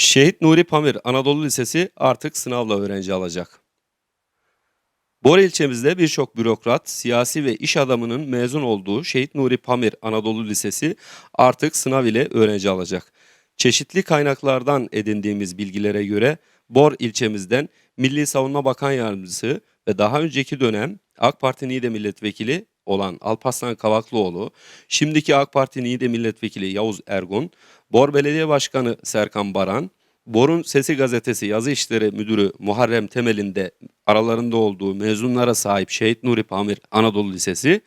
Şehit Nuri Pamir Anadolu Lisesi artık sınavla öğrenci alacak. Bor ilçemizde birçok bürokrat, siyasi ve iş adamının mezun olduğu Şehit Nuri Pamir Anadolu Lisesi artık sınav ile öğrenci alacak. Çeşitli kaynaklardan edindiğimiz bilgilere göre Bor ilçemizden Milli Savunma Bakan Yardımcısı ve daha önceki dönem AK Parti Niğde Milletvekili olan Alparslan Kavaklıoğlu, şimdiki AK Parti Niğde Milletvekili Yavuz Ergun, Bor Belediye Başkanı Serkan Baran, Bor'un Sesi Gazetesi Yazı İşleri Müdürü Muharrem Temel'in de aralarında olduğu mezunlara sahip Şehit Nuri Pamir Anadolu Lisesi,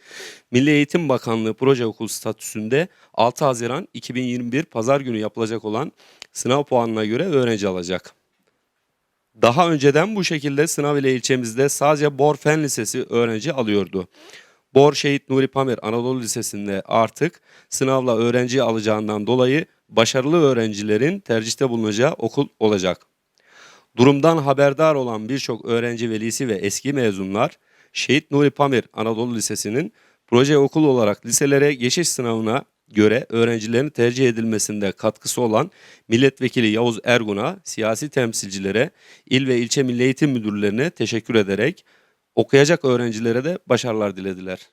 Milli Eğitim Bakanlığı proje okul statüsünde 6 Haziran 2021 Pazar günü yapılacak olan sınav puanına göre öğrenci alacak. Daha önceden bu şekilde sınav ile ilçemizde sadece Bor Fen Lisesi öğrenci alıyordu. Bor Şehit Nuri Pamir Anadolu Lisesi'nde artık sınavla öğrenci alacağından dolayı başarılı öğrencilerin tercihte bulunacağı okul olacak. Durumdan haberdar olan birçok öğrenci velisi ve eski mezunlar Şehit Nuri Pamir Anadolu Lisesi'nin proje okul olarak liselere geçiş sınavına göre öğrencilerin tercih edilmesinde katkısı olan Milletvekili Yavuz Ergun'a, siyasi temsilcilere, il ve ilçe milli eğitim müdürlerine teşekkür ederek okuyacak öğrencilere de başarılar dilediler.